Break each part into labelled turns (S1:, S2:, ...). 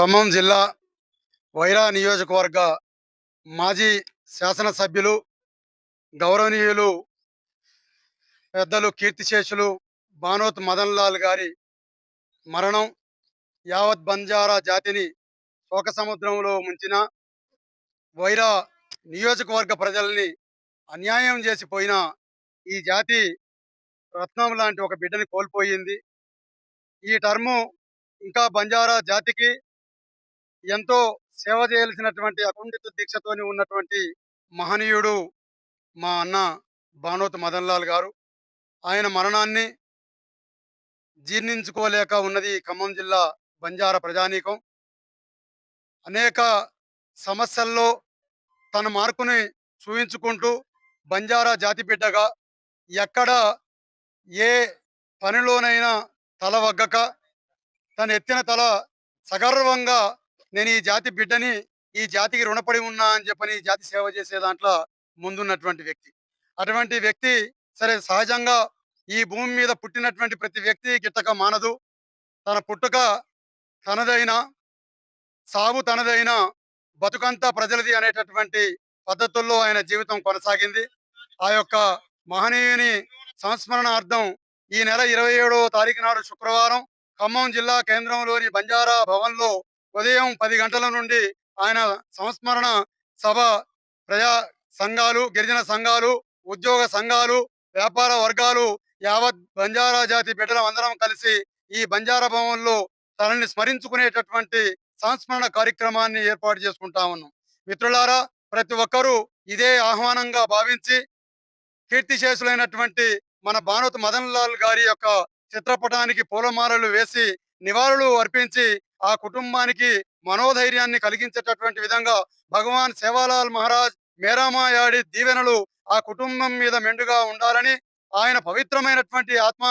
S1: ఖమ్మం జిల్లా వైరా నియోజకవర్గ మాజీ శాసనసభ్యులు గౌరవనీయులు పెద్దలు కీర్తిశేషులు బానోత్ మదన్ లాల్ గారి మరణం యావత్ బంజారా జాతిని శోక సముద్రంలో ముంచిన వైరా నియోజకవర్గ ప్రజల్ని అన్యాయం చేసిపోయిన ఈ జాతి రత్నం లాంటి ఒక బిడ్డని కోల్పోయింది. ఈ టర్ము ఇంకా బంజారా జాతికి ఎంతో సేవ చేయాల్సినటువంటి అకుంఠిత దీక్షతోని ఉన్నటువంటి మహనీయుడు మా అన్న భానోత్ మదన్ లాల్ గారు. ఆయన మరణాన్ని జీర్ణించుకోలేక ఉన్నది ఖమ్మం జిల్లా బంజారా ప్రజానీకం. అనేక సమస్యల్లో తన మార్కుని చూపించుకుంటూ బంజారా జాతి బిడ్డగా ఎక్కడ ఏ పనిలోనైనా తల వగ్గక తను ఎత్తిన తల సగర్వంగా నేను ఈ జాతి బిడ్డని ఈ జాతికి రుణపడి ఉన్నా అని చెప్పని ఈ జాతి సేవ చేసే దాంట్లో ముందున్నటువంటి వ్యక్తి. అటువంటి వ్యక్తి సరే సహజంగా ఈ భూమి మీద పుట్టినటువంటి ప్రతి వ్యక్తి గిట్టక మానదు. తన పుట్టుక తనదైన సాగు తనదైన బతుకంతా ప్రజలది అనేటటువంటి పద్ధతుల్లో ఆయన జీవితం కొనసాగింది. ఆ యొక్క మహనీయుని సంస్మరణార్థం ఈ నెల ఇరవై ఏడవ తారీఖు నాడు శుక్రవారం ఖమ్మం జిల్లా కేంద్రంలోని బంజారా భవన్లో ఉదయం పది గంటల నుండి ఆయన సంస్మరణ సభ ప్రజా సంఘాలు గిరిజన సంఘాలు ఉద్యోగ సంఘాలు వ్యాపార వర్గాలు యావత్ బంజారా జాతి బిడ్డలం అందరం కలిసి ఈ బంజారా భవన్లో తనని స్మరించుకునేటటువంటి సంస్మరణ కార్యక్రమాన్ని ఏర్పాటు చేసుకుంటా ఉన్నాం. మిత్రులారా ప్రతి ఒక్కరూ ఇదే ఆహ్వానంగా భావించి కీర్తిశేషులైనటువంటి మన భానుత్ మదన్ లాల్ గారి యొక్క చిత్రపటానికి పూలమాలలు వేసి నివాళులు అర్పించి ఆ కుటుంబానికి మనోధైర్యాన్ని కలిగించేటటువంటి విధంగా భగవాన్ సేవాలాల్ మహారాజ్ మేరామాయాడి దీవెనలు ఆ కుటుంబం మీద మెండుగా ఉండాలని ఆయన పవిత్రమైనటువంటి ఆత్మ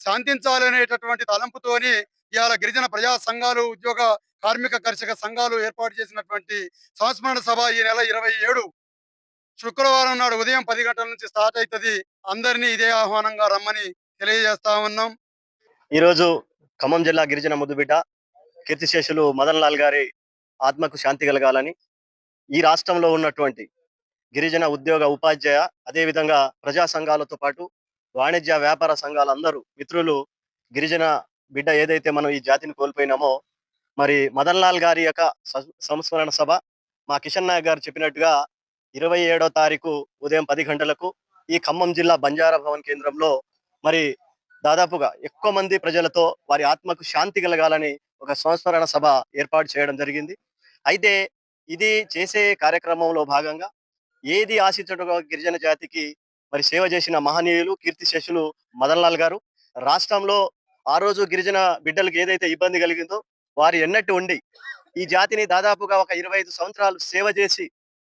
S1: శాంతించాలనేటటువంటి తలంపుతోని ఇవాళ గిరిజన ప్రజా సంఘాలు ఉద్యోగ కార్మిక కర్షక సంఘాలు ఏర్పాటు చేసినటువంటి సంస్మరణ సభ ఈ నెల ఇరవై ఏడు శుక్రవారం నాడు ఉదయం పది గంటల నుంచి స్టార్ట్ అవుతుంది అందరినీ ఇదే ఆహ్వానంగా రమ్మని తెలియజేస్తా ఉన్నాం.
S2: ఈరోజు ఖమ్మం జిల్లా గిరిజన ముద్దుబిడ్డ కీర్తిశేషులు మదన్ లాల్ గారి ఆత్మకు శాంతి కలగాలని ఈ రాష్ట్రంలో ఉన్నటువంటి గిరిజన ఉద్యోగ ఉపాధ్యాయ అదేవిధంగా ప్రజా సంఘాలతో పాటు వాణిజ్య వ్యాపార సంఘాలు అందరూ మిత్రులు గిరిజన బిడ్డ ఏదైతే మనం ఈ జాతిని కోల్పోయినామో మరి మదన్ లాల్ గారి యొక్క సంస్మరణ సభ మా కిషన్ నాయక్ గారు చెప్పినట్టుగా ఇరవై ఏడో తారీఖు ఉదయం పది గంటలకు ఈ ఖమ్మం జిల్లా బంజారా భవన్ కేంద్రంలో మరి దాదాపుగా ఎక్కువ మంది ప్రజలతో వారి ఆత్మకు శాంతి కలగాలని ఒక సంస్మరణ సభ ఏర్పాటు చేయడం జరిగింది. అయితే ఇది చేసే కార్యక్రమంలో భాగంగా ఏది ఆశించటం గిరిజన జాతికి మరి సేవ చేసిన మహనీయులు కీర్తిశేషులు మదన్ లాల్ గారు రాష్ట్రంలో ఆ రోజు గిరిజన బిడ్డలకు ఏదైతే ఇబ్బంది కలిగిందో వారు ఎన్నట్టు ఉండి ఈ జాతిని దాదాపుగా ఒక ఇరవై ఐదు సంవత్సరాలు సేవ చేసి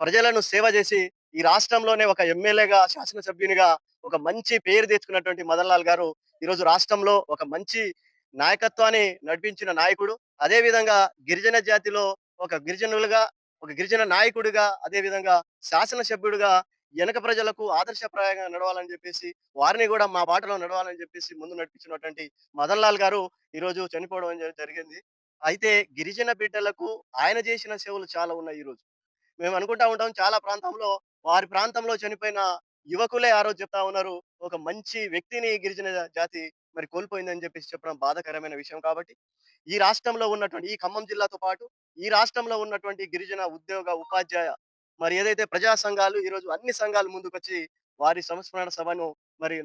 S2: ప్రజలను సేవ చేసి ఈ రాష్ట్రంలోనే ఒక ఎమ్మెల్యేగా శాసనసభ్యునిగా ఒక మంచి పేరు తెచ్చుకున్నటువంటి మదన్ లాల్ గారు ఈరోజు రాష్ట్రంలో ఒక మంచి నాయకత్వాన్ని నడిపించిన నాయకుడు. అదే విధంగా గిరిజన జాతిలో ఒక గిరిజనులుగా ఒక గిరిజన నాయకుడిగా అదే విధంగా శాసనసభ్యుడిగా వెనక ప్రజలకు ఆదర్శప్రాయంగా నడవాలని చెప్పేసి వారిని కూడా మా బాటలో నడవాలని చెప్పేసి ముందు నడిపించినటువంటి మదన్ లాల్ గారు ఈ రోజు చనిపోవడం జరిగింది. అయితే గిరిజన బిడ్డలకు ఆయన చేసిన సేవలు చాలా ఉన్నాయి ఈ రోజు మేము అనుకుంటా ఉంటాం చాలా ప్రాంతంలో వారి ప్రాంతంలో చనిపోయిన యువకులే ఆ రోజు చెప్తా ఉన్నారు. ఒక మంచి వ్యక్తిని గిరిజన జాతి మరి కోల్పోయిందని చెప్పేసి చెప్పడం బాధకరమైన విషయం కాబట్టి ఈ రాష్ట్రంలో ఉన్నటువంటి ఈ ఖమ్మం జిల్లాతో పాటు ఈ రాష్ట్రంలో ఉన్నటువంటి గిరిజన ఉద్యోగ ఉపాధ్యాయ మరి ఏదైతే ప్రజా సంఘాలు ఈరోజు అన్ని సంఘాలు ముందుకొచ్చి వారి సంస్మరణ సభను మరి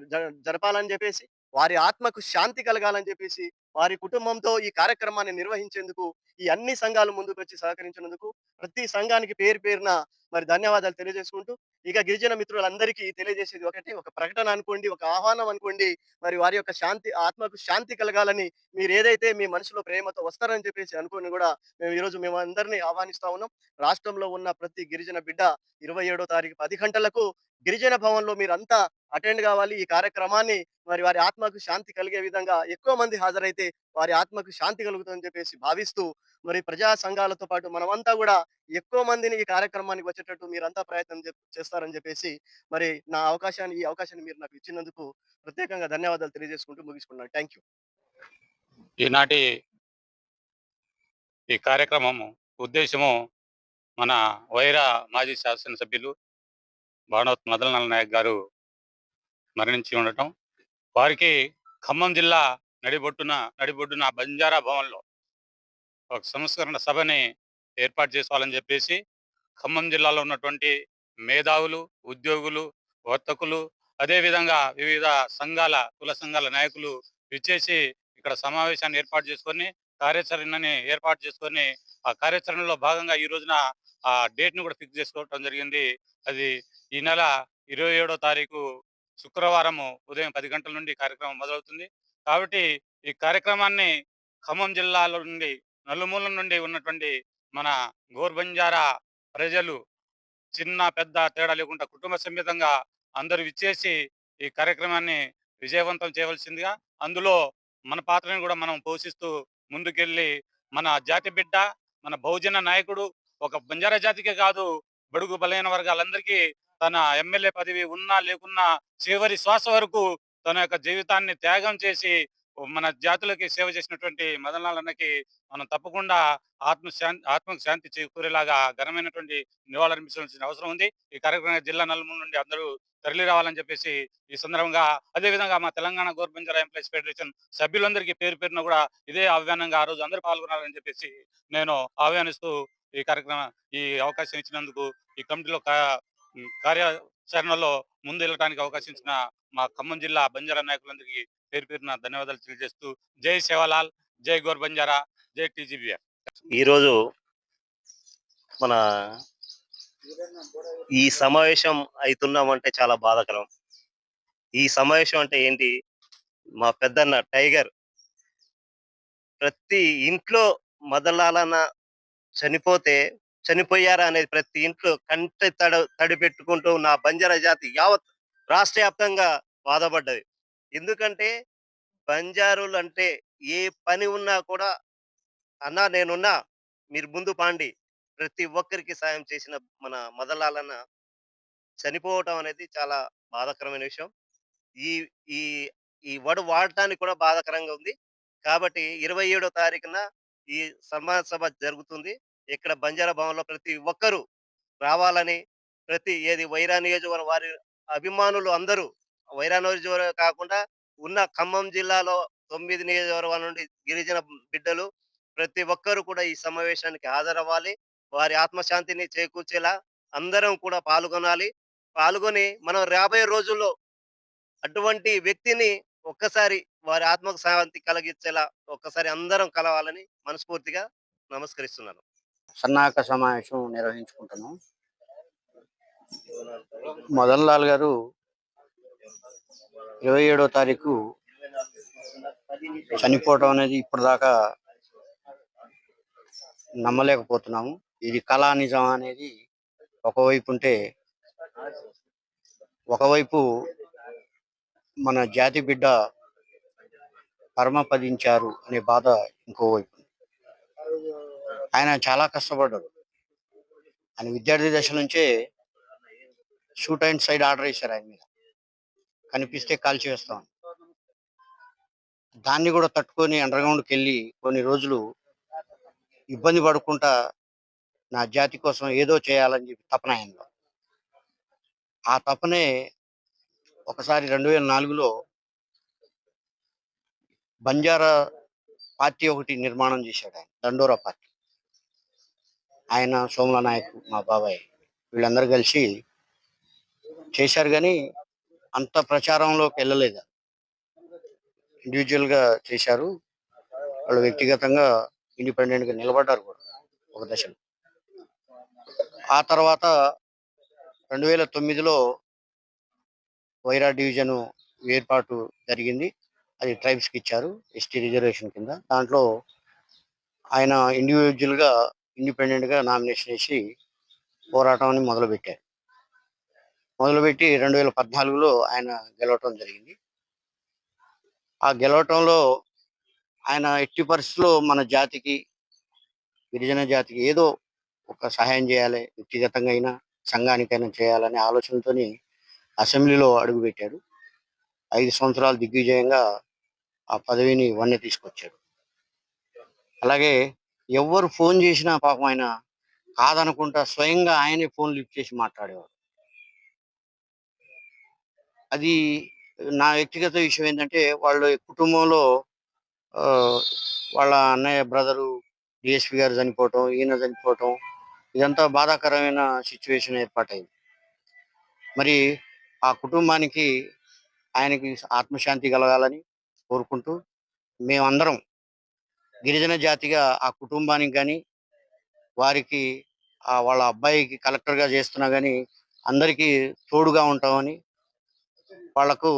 S2: జరపాలని చెప్పేసి వారి ఆత్మకు శాంతి కలగాలని చెప్పేసి వారి కుటుంబంతో ఈ కార్యక్రమాన్ని నిర్వహించేందుకు ఈ అన్ని సంఘాలు ముందుకొచ్చి సహకరించినందుకు ప్రతి సంఘానికి పేరు పేరున మరి ధన్యవాదాలు తెలియజేసుకుంటూ ఇక గిరిజన మిత్రులందరికీ తెలియజేసేది ఒకటి ఒక ప్రకటన అనుకోండి ఒక ఆహ్వానం అనుకోండి మరి వారి యొక్క శాంతి ఆత్మకు శాంతి కలగాలని మీరు ఏదైతే మీ మనసులో ప్రేమతో వస్తారని చెప్పేసి అనుకుని కూడా మేము ఈరోజు మేము అందరినీ ఆహ్వానిస్తా ఉన్నాం. రాష్ట్రంలో ఉన్న ప్రతి గిరిజన బిడ్డ ఇరవై ఏడో తారీఖు పది గంటలకు గిరిజన భవన్లో మీరంతా అటెండ్ కావాలి. ఈ కార్యక్రమాన్ని మరి వారి ఆత్మకు శాంతి కలిగే విధంగా ఎక్కువ మంది హాజరైతే వారి ఆత్మకు శాంతి కలుగుతుందని చెప్పేసి భావిస్తూ మరి ప్రజా సంఘాలతో పాటు మనమంతా కూడా ఎక్కువ మందిని ఈ కార్యక్రమానికి వచ్చేటట్టు మీరంతా ప్రయత్నం చేస్తారని చెప్పేసి మరి నా అవకాశాన్ని ఈ అవకాశాన్ని మీరు నాకు ఇచ్చినందుకు ప్రత్యేకంగా ధన్యవాదాలు తెలియజేసుకుంటూ ముగించుకున్నాను థ్యాంక్ యూ
S3: ఈనాటి ఈ కార్యక్రమం ఉద్దేశము మన వైరా మాజీ శాసనసభ్యులు భానవత్ మదనలాల్ నాయక్ గారు మరణించి ఉండటం. వారికి ఖమ్మం జిల్లా నడిబొట్టున నడిబొడ్డున బంజారా భవన్లో ఒక సంస్కరణ సభని ఏర్పాటు చేసుకోవాలని చెప్పేసి ఖమ్మం జిల్లాలో ఉన్నటువంటి మేధావులు ఉద్యోగులు వర్తకులు అదేవిధంగా వివిధ సంఘాల కుల సంఘాల నాయకులు విచ్చేసి ఇక్కడ సమావేశాన్ని ఏర్పాటు చేసుకొని కార్యాచరణని ఏర్పాటు చేసుకొని ఆ కార్యాచరణలో భాగంగా ఈ రోజున ఆ డేట్ను కూడా ఫిక్స్ చేసుకోవడం జరిగింది. అది ఈ నెల ఇరవై ఏడో తారీఖు శుక్రవారం ఉదయం పది గంటల నుండి కార్యక్రమం మొదలవుతుంది. కాబట్టి ఈ కార్యక్రమాన్ని ఖమ్మం జిల్లాలో నుండి నలుమూల నుండి ఉన్నటువంటి మన గోర్బంజారా ప్రజలు చిన్న పెద్ద తేడా లేకుండా కుటుంబ సమేతంగా అందరూ విచ్చేసి ఈ కార్యక్రమాన్ని విజయవంతం చేయవలసిందిగా అందులో మన పాత్రను కూడా మనం పోషిస్తూ ముందుకెళ్ళి మన జాతి బిడ్డ మన బహుజన నాయకుడు ఒక బంజారా జాతికే కాదు బడుగు బలైన వర్గాలందరికీ తన ఎమ్మెల్యే పదవి ఉన్నా లేకున్నా చివరి శ్వాస వరకు తన యొక్క జీవితాన్ని త్యాగం చేసి మన జాతులకి సేవ చేసినటువంటి మదనలాల్ అన్నకి మనం తప్పకుండా ఆత్మ శాంతి ఆత్మకు శాంతి చేకూరేలాగా ఘనమైనటువంటి నివాళులర్పించాల్సిన అవసరం ఉంది. ఈ కార్యక్రమం జిల్లా నలుమూల నుండి అందరూ తరలి రావాలని చెప్పేసి ఈ సందర్భంగా అదే విధంగా మా తెలంగాణ గవర్నమెంట్ ఎంప్లాయీస్ ఫెడరేషన్ సభ్యులందరికీ పేరు పేరున కూడా ఇదే ఆహ్వానంగా ఆ రోజు అందరూ పాల్గొనాలని చెప్పేసి నేను ఆహ్వానిస్తూ ఈ కార్యక్రమం ఈ అవకాశం ఇచ్చినందుకు ఈ కమిటీలో కార్య చరణలో ముందు వెళ్ళడానికి అవకాశించిన మా ఖమ్మం జిల్లా బంజారా నాయకులందరికీ పేరు పేరున ధన్యవాదాలు తెలియజేస్తూ జై సేవలాల్ జై గోర్ బంజారా జై టీజీబీఆర్
S4: ఈరోజు మన ఈ సమావేశం అవుతున్నామంటే చాలా బాధాకరం. ఈ సమావేశం అంటే ఏంటి? మా పెద్దన్న టైగర్ ప్రతి ఇంట్లో మొదలాలన చనిపోతే చనిపోయారా అనేది ప్రతి ఇంట్లో కంటి తడ తడి పెట్టుకుంటూ నా బంజారా జాతి యావత్ రాష్ట్ర వ్యాప్తంగా బాధపడ్డది. ఎందుకంటే బంజారులు అంటే ఏ పని ఉన్నా కూడా అన్నా నేనున్నా మీరు ముందు పాండి. ప్రతి ఒక్కరికి సాయం చేసిన మన మదలాలన్న చనిపోవటం అనేది చాలా బాధాకరమైన విషయం. ఈ ఈ ఈ వడు వాడటానికి కూడా బాధాకరంగా ఉంది. కాబట్టి ఇరవై ఏడో తారీఖున ఈ సమాజ సభ జరుగుతుంది. ఇక్కడ బంజారా భవన్లో ప్రతి ఒక్కరూ రావాలని ప్రతి ఏది వైరా నియోజకవర్గం వారి అభిమానులు అందరూ వైరా నియోజకవర్గం కాకుండా ఉన్న ఖమ్మం జిల్లాలో తొమ్మిది నియోజకవర్గాల నుండి గిరిజన బిడ్డలు ప్రతి ఒక్కరు కూడా ఈ సమావేశానికి హాజరవ్వాలి. వారి ఆత్మశాంతిని చేకూర్చేలా అందరం కూడా పాల్గొనాలి. పాల్గొని మనం రాబోయే రోజుల్లో అటువంటి వ్యక్తిని ఒక్కసారి వారి ఆత్మకు శాంతి కలిగించేలా ఒక్కసారి అందరం కలవాలని మనస్ఫూర్తిగా నమస్కరిస్తున్నాను.
S5: సన్నాహక సమావేశం నిర్వహించుకుంటున్నాం. మదన్ లాల్ గారు ఇరవై ఏడో తారీఖు చనిపోవడం అనేది ఇప్పటిదాకా నమ్మలేకపోతున్నాము. ఇది కళా నిజం అనేది ఒకవైపు ఉంటే ఒకవైపు మన జాతి బిడ్డ పరమపదించారు అనే బాధ ఇంకోవైపు ఆయన చాలా కష్టపడ్డాడు. ఆయన విద్యార్థి దశ నుంచే షూట్ అండ్ సైడ్ ఆర్డర్ ఇచ్చారు ఆయన మీద. కనిపిస్తే కాల్ చేస్తాం దాన్ని కూడా తట్టుకొని అండర్గ్రౌండ్కి వెళ్ళి కొన్ని రోజులు ఇబ్బంది పడుకుంటా నా జాతి కోసం ఏదో చేయాలని చెప్పి తపన ఆయనలో. ఆ తపనే ఒకసారి రెండు వేల నాలుగులో బంజారా పార్టీ ఒకటి నిర్మాణం చేశాడు ఆయన దండోరా పార్టీ. ఆయన సోమల నాయక్ మా బాబాయ్ వీళ్ళందరూ కలిసి చేశారు కానీ అంత ప్రచారంలోకి వెళ్ళలేదు. ఇండివిజువల్గా చేశారు. వాళ్ళు వ్యక్తిగతంగా ఇండిపెండెంట్గా నిలబడ్డారు కూడా ఒక దశలో. ఆ తర్వాత రెండు వేల తొమ్మిదిలో వైరా డివిజన్ ఏర్పాటు జరిగింది. అది ట్రైబ్స్కి ఇచ్చారు ఎస్టీ రిజర్వేషన్ కింద. దాంట్లో ఆయన ఇండివిజువల్గా ఇండిపెండెంట్గా నామినేషన్ వేసి పోరాటం మొదలుపెట్టారు. మొదలుపెట్టి రెండు వేల పద్నాలుగులో ఆయన గెలవటం జరిగింది. ఆ గెలవటంలో ఆయన ఎట్టి పరిస్థితుల్లో మన జాతికి గిరిజన జాతికి ఏదో ఒక సహాయం చేయాలి వ్యక్తిగతంగా అయినా సంఘానికైనా చేయాలనే ఆలోచనతోని అసెంబ్లీలో అడుగుపెట్టాడు ఐదు సంవత్సరాలు దిగ్విజయంగా ఆ పదవిని వన్నె తీసుకొచ్చాడు అలాగే ఎవరు ఫోన్ చేసినా పాపం ఆయన కాదనుకుంటా స్వయంగా ఆయనే ఫోన్ లిఫ్ట్ చేసి మాట్లాడేవాడు. అది నా వ్యక్తిగత విషయం ఏంటంటే వాళ్ళ కుటుంబంలో వాళ్ళ అన్నయ్య బ్రదరు డిఎస్పి గారు చనిపోవటం ఈయన చనిపోవటం ఇదంతా బాధాకరమైన సిచ్యువేషన్ ఏర్పాటైంది. మరి ఆ కుటుంబానికి ఆయనకి ఆత్మశాంతి కలగాలని కోరుకుంటూ మేమందరం గిరిజన జాతిగా ఆ కుటుంబానికి కానీ వారికి ఆ వాళ్ళ అబ్బాయికి కలెక్టర్గా చేస్తున్నా కానీ అందరికీ తోడుగా ఉంటామని వాళ్ళకు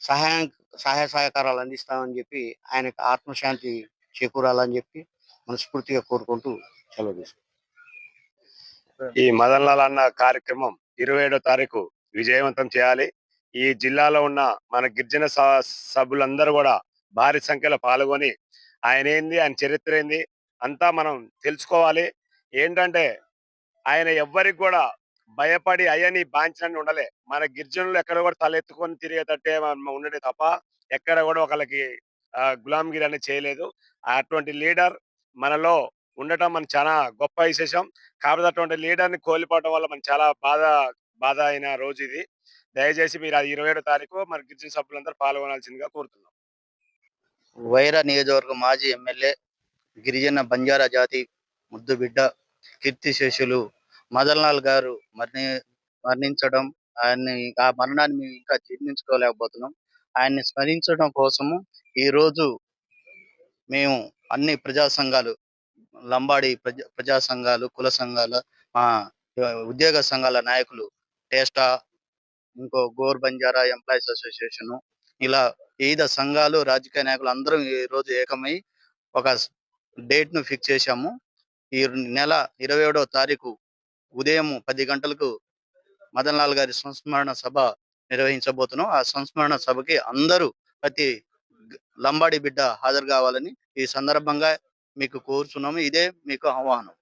S5: సహాయం సహాయ సహకారాలు అందిస్తామని చెప్పి ఆయనకు ఆత్మశాంతి చేకూరాలని చెప్పి మనస్ఫూర్తిగా కోరుకుంటూ సెలవు తీసుకుంటాం
S6: ఈ మదన్ లాల్ అన్న కార్యక్రమం ఇరవై ఏడో తారీఖు విజయవంతం చేయాలి. ఈ జిల్లాలో ఉన్న మన గిరిజన స- సభ్యులందరూ కూడా భారీ సంఖ్యలో పాల్గొని ఆయన ఏంది ఆయన చరిత్ర ఏంది అంతా మనం తెలుసుకోవాలి. ఏంటంటే ఆయన ఎవ్వరికి కూడా భయపడి అయ్యని బాంచనని ఉండలే. మన గిరిజనులు ఎక్కడ కూడా తలెత్తుకొని తిరిగేటట్టే మనం ఉండడే తప్ప ఎక్కడ కూడా ఒకళ్ళకి గులాంగిరి అనేది చేయలేదు. అటువంటి లీడర్ మనలో ఉండటం మన చాలా గొప్ప విశేషం. కాకపోతే అటువంటి లీడర్ని కోల్పోవడం వల్ల మనం చాలా బాధ బాధ అయిన రోజు ఇది. దయచేసి మీరు అది ఇరవై ఏడో తారీఖు మన గిరిజన సభ్యులందరూ పాల్గొనాల్సిందిగా కోరుతున్నాం.
S7: వైరా నియోజకవర్గ మాజీ ఎమ్మెల్యే గిరిజన బంజారా జాతి ముద్దు బిడ్డ కీర్తిశేషులు మదన్ లాల్ గారు మరణి మరణించడం ఆయన్ని ఆ మరణాన్ని మేము ఇంకా జీర్ణించుకోలేకపోతున్నాం. ఆయన్ని స్మరించడం కోసము ఈ రోజు మేము అన్ని ప్రజా సంఘాలు లంబాడి ప్రజా ప్రజా సంఘాలు కుల సంఘాల మా ఉద్యోగ సంఘాల నాయకులు టేస్టా ఇంకో గోర్ బంజారా ఎంప్లాయీస్ అసోసియేషన్ ఇలా వివిధ సంఘాలు రాజకీయ నాయకులు అందరం ఈ రోజు ఏకమై ఒక డేట్ను ఫిక్స్ చేశాము. ఈ నెల ఇరవై ఏడవ తారీఖు ఉదయం పది గంటలకు మదన్ లాల్ గారి సంస్మరణ సభ నిర్వహించబోతున్నాం. ఆ సంస్మరణ సభకి అందరూ ప్రతి లంబాడి బిడ్డ హాజరు కావాలని ఈ సందర్భంగా మీకు కోరుచున్నాము. ఇదే మీకు ఆహ్వానం.